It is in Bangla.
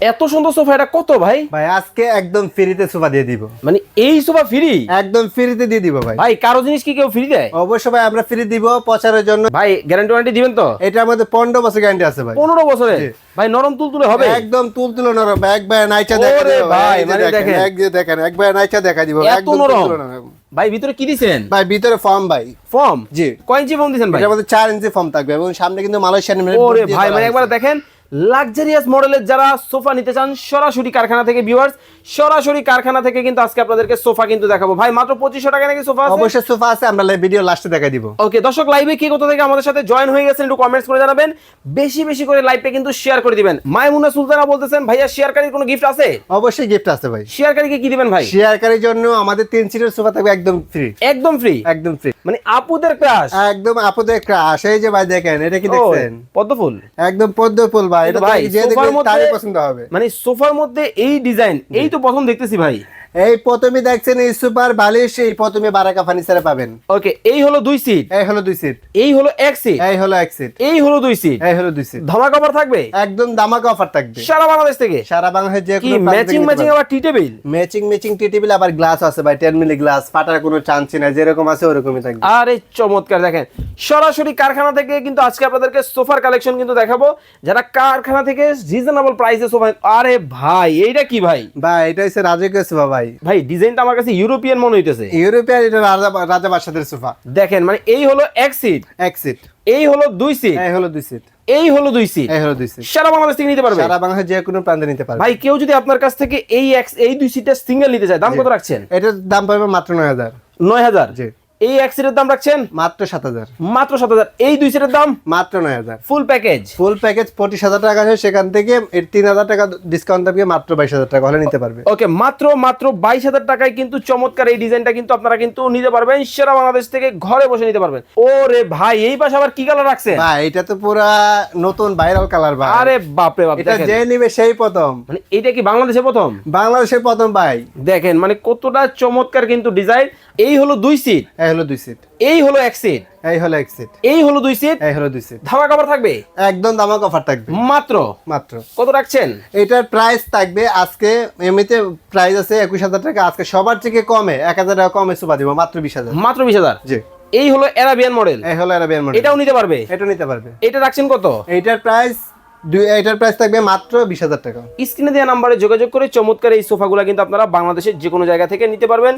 এত সুন্দর সোফা এটা কত ভাই? ভাই আজকে একদম ফ্রিতে সোফা দিয়ে দিব। মানে এই সোফা ফ্রি? একদম ফ্রিতে দিয়ে দিব ভাই। ভাই কারও জিনিস কি কেউ ফ্রি দেয়? অবশ্যই ভাই আমরা ফ্রি দিব প্রচারের জন্য। ভাই গ্যারান্টি ওয়ারেন্টি দিবেন তো? এটার মধ্যে পনেরো বছর গ্যারান্টি আছে ভাই। পনেরো বছরে? ভাই নরম তুল তুলে হবে? একদম তুল তুলো নরম একবার নাইচা ওরে দেখা দিব ভাই, মানে দেখেন। এক যে দেখেন একবার নাইচা দেখা দিব একদম নরম। তুলতুলে নরম। ভাই ভিতরে কি দিছেন? ভাই ভিতরে ফর্ম ভাই। ফর্ম? জি। কয় ইঞ্চি ফর্ম দিছেন ভাই? এটার মধ্যে চার ইঞ্চি ফর্ম থাকবে এবং সামনে কিন্তু মালয়েশিয়ান ওরে ভাই মানে একবার দেখেন লাক্সারিয়াস মডেলের যারা সোফা নিতে চান সরাসরি কারখানা থেকে ভিউয়ার্স সরাসরি কারখানা থেকে কিন্তু আজকে আপনাদেরকে সোফা কিন্তু দেখাবো। ভাই মাত্র পঁচিশশো টাকা নাকি সোফা আছে? অবশ্যই সোফা আছে আমরা ভিডিও লাস্টে দেখা দিব। ওকে দর্শক লাইভে কি কোথা থেকে আমাদের সাথে জয়েন হয়ে গেছেন একটু কমেন্টস করে জানাবেন। বেশি বেশি করে লাইভটা কিন্তু শেয়ার করে দিবেন। মাইমুনা সুলতানা বলতেছেন ভাইয়া শেয়ারকারীর কোনো গিফট আছে? অবশ্যই গিফট আছে ভাই। শেয়ারকারীকে কি দিবেন ভাই? শেয়ারকারীর জন্য আমাদের তিন সিটের সোফা থাকবে একদম ফ্রি একদম ফ্রি একদম ফ্রি মানে আপুদের ক্রাশ একদম আপনাদের ক্রাশ এই যে ভাই দেখেন এটা কি দেখছেন? পদ্মফুল? একদম পদ্ম ফুল ভাই এটা ভাই, এই যে দেখবে তারই পছন্দ হবে। মানে সোফার মধ্যে এই ডিজাইন এই তো প্রথম দেখতেছি ভাই। এই প্রথমে দেখছেন এই সুপার বালিশ এই প্রথমে বারাকা ফার্নিচারে পাবেন। ওকে এই হলো দুই সিট এই হলো দুই সিট এই হলো এক সিট এই হলো এক সিট এই হলো দুই সিট এই হলো দুই সিট ধামাকা অফার থাকবে? একদম দামাকা অফার থাকবে। সারা বাংলাদেশ থেকে? সারা বাংলাদেশের যে কি ম্যাচিং ম্যাচিং আবার tea table matching matching tea table আবার গ্লাস আছে ভাই 10 মিলি গ্লাস ফাটার কোনো চান্স নাই যেরকম আছে ওরকমই থাকবে। আরে চমৎকার দেখেন। সরাসরি কারখানা থেকে কিন্তু আজকে আপনাদেরকে সোফার কালেকশন কিন্তু দেখাবো। যারা কারখানা থেকে রিজনেবল প্রাইসে সোফা আরে ভাই এইটা কি ভাই? ভাই এটা হচ্ছে রাজকীয় সোফা ভাই। ভাই। ডিজাইনটা আমার কাছে ইউরোপিয়ান মনে হইতেছে। ইউরোপিয়ান এটা রাজা রাজা বাদশাদের সোফা। দেখেন মানে এই হলো এক সিট এক সিট এই হলো দুই সিট এই হলো দুই সিট এই হলো দুই সিট এই হলো দুই সিট সারা বাংলাদেশ থেকে নিতে পারবে? সারা বাংলাদেশ যে কোনো প্রান্তে নিতে পারবে। ভাই কেউ যদি আপনার কাছ থেকে এই এক এই দুই সিটটা সিঙ্গেল নিতে চায় দাম কত রাখছেন? এটার দাম পাবে মাত্র নয় হাজার। নয় হাজার? জি। এই এক সিটের দাম রাখছেন? মাত্র সাত হাজার। মাত্র সাত হাজার। এই দুই সিটের দাম? মাত্র নয় হাজার। ফুল প্যাকেজ ফুল প্যাকেজ পঁচিশ হাজার টাকা আছে সেখান থেকে এর তিন হাজার টাকা ডিসকাউন্ট থাকবে মাত্র বাইশ হাজার টাকা হলে নিতে পারবে। ওকে মাত্র মাত্র বাইশ হাজার টাকায় কিন্তু চমৎকার এই ডিজাইনটা কিন্তু আপনারা কিন্তু নিতে পারবেন সেরা বাংলাদেশ থেকে ঘরে বসে নিতে পারবেন। ওরে ভাই এই পাশে আবার কি কালার রাখছেন? ভাই এটা তো পুরা নতুন ভাইরাল কালার ভাই। আরে বাপরে বাপ এটা যে নিবে সেই প্রথম। মানে এটা কি বাংলাদেশে প্রথম? বাংলাদেশের প্রথম ভাই। দেখেন মানে কতটা চমৎকার কিন্তু ডিজাইন এই হলো দুই সিট এই হলো দুই সিট। এই হলো এক সিট? এই হলো এক সিট। এই হলো দুই সিট? এই হলো দুই সিট। ধামা কাপড় থাকবে? একদম দামাক অফার থাকবে। মাত্র? মাত্র। কত রাখছেন? এটার প্রাইস থাকবে আজকে এমনিতে প্রাইস আছে একুশ হাজার টাকা আজকে সবার থেকে কমে এক হাজার টাকা কমে সুপা দিব মাত্র বিশ হাজার। মাত্র বিশ হাজার? জি। এই হলো অ্যারাবিয়ান মডেল এই হলো এরা মডেল এটাও নিতে পারবে? এটা নিতে পারবে। এটা রাখছেন কত? এইটার প্রাইস দুই এটার প্রাইস থাকবে মাত্র বিশ হাজার টাকা। স্ক্রিনে দেওয়া নাম্বারে যোগাযোগ করে চমৎকার এই সোফাগুলো কিন্তু আপনারা বাংলাদেশের যে কোনো জায়গা থেকে নিতে পারবেন।